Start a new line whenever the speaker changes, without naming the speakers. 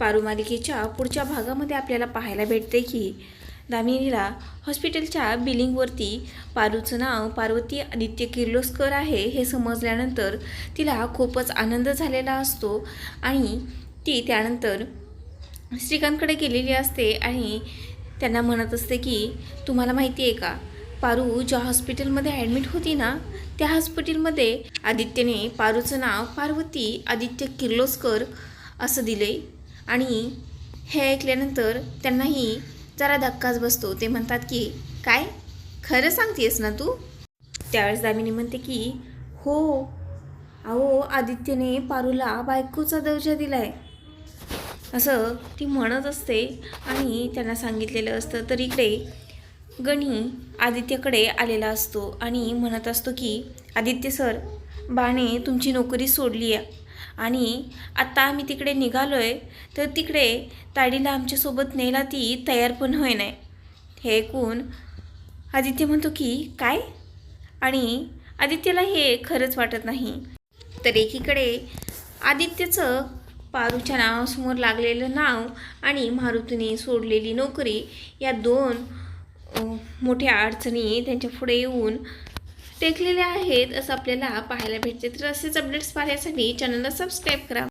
पारू मालिकेच्या पुढच्या भागामध्ये आपल्याला पाहायला भेटते की दामिनीला हॉस्पिटलच्या बिलिंगवरती पारूचं नाव पार्वती आदित्य किर्लोस्कर आहे हे समजल्यानंतर तिला खूपच आनंद झालेला असतो आणि ती त्यानंतर श्रीकांतकडे गेलेली असते आणि त्यांना म्हणत असते की तुम्हाला माहिती आहे का? पारू ज्या हॉस्पिटलमध्ये ॲडमिट होती ना त्या हॉस्पिटलमध्ये आदित्यने पारूचं नाव पार्वती आदित्य किर्लोस्कर असं दिले आणि हे ऐकल्यानंतर त्यांनाही जरा धक्काच बसतो. ते म्हणतात की काय? खरं सांगतेस ना तू? त्यावेळेस दामिनी म्हणते की हो. अहो आदित्यने पारूला बायकोचा दर्जा दिलाय. असं ती म्हणत असते आणि त्यांना सांगितलेलं असतं. तर इकडे गणी आदित्यकडे आलेला असतो आणि म्हणत असतो की आदित्य सर बाने तुमची नोकरी सोडली आहे आणि आत्ता आम्ही तिकडे निघालो आहे तर तिकडे ताडीला आमच्यासोबत नेला ती तयार पण होय नाही हे ऐकून आदित्य म्हणतो की काय? आणि आदित्यला हे खरंच वाटत नाही. तर एकीकडे आदित्यचं पारूच्या नावासमोर लागलेलं नाव आणि मारुतीने सोडलेली नोकरी या दोन मोठ्या अडचणी त्यांच्या पुढे येऊन टेकलेल्या आहेत असं आपल्याला पाहायला भेटते. तर असेच अपडेट्स पाहण्यासाठी चॅनलला सबस्क्राईब करा.